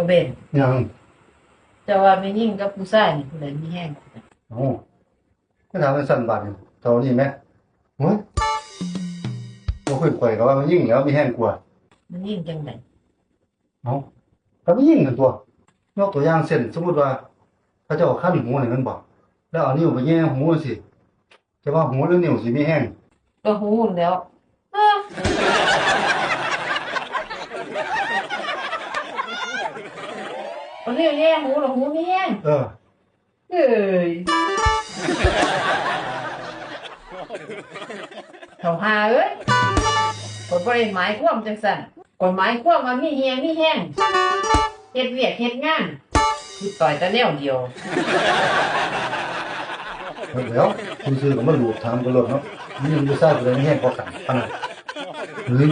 ก็เบนยังแต่ว่าไม่ยิ่งกับผู้ชายนี่ผู้ใดมีแห้งโอ้ก็ถามเป็นสั้นบาดนี่เท่านี้ไหมโอ้ยบ่คุยข่อยก็ว่ามันยิ่งแล้วมีแห้งกว่ามันยิ่งจังไดเอ้าก็ไม่ยิ่งกันตัวยกตัวอย่างเช่นสมมุติว่าเขาเจ้าขั้นหูนี่มันบอกแล้วเอานิ้วไปแย่หูสิจะว่าหูหรือนิ้วสิมีแห้งก็หูแล้ว เอ้อคนนี้แย่หูแล้วหูไม่แห้งเออเอ้ยเท่าหาเอ้ยกฎบ่ได้หมายความจังซั่นกฎหมายความว่ามีแฮงมีแห้งเฮ็ดเวียกเฮ็ดงานคือต่อยแต่แนวเดียวแล้วซื้อๆก็มาหลูบถามกันโลดเนาะมีผู้ชายผู้ใดมีแห้งกว่ากันปานนั้นเฮ้ย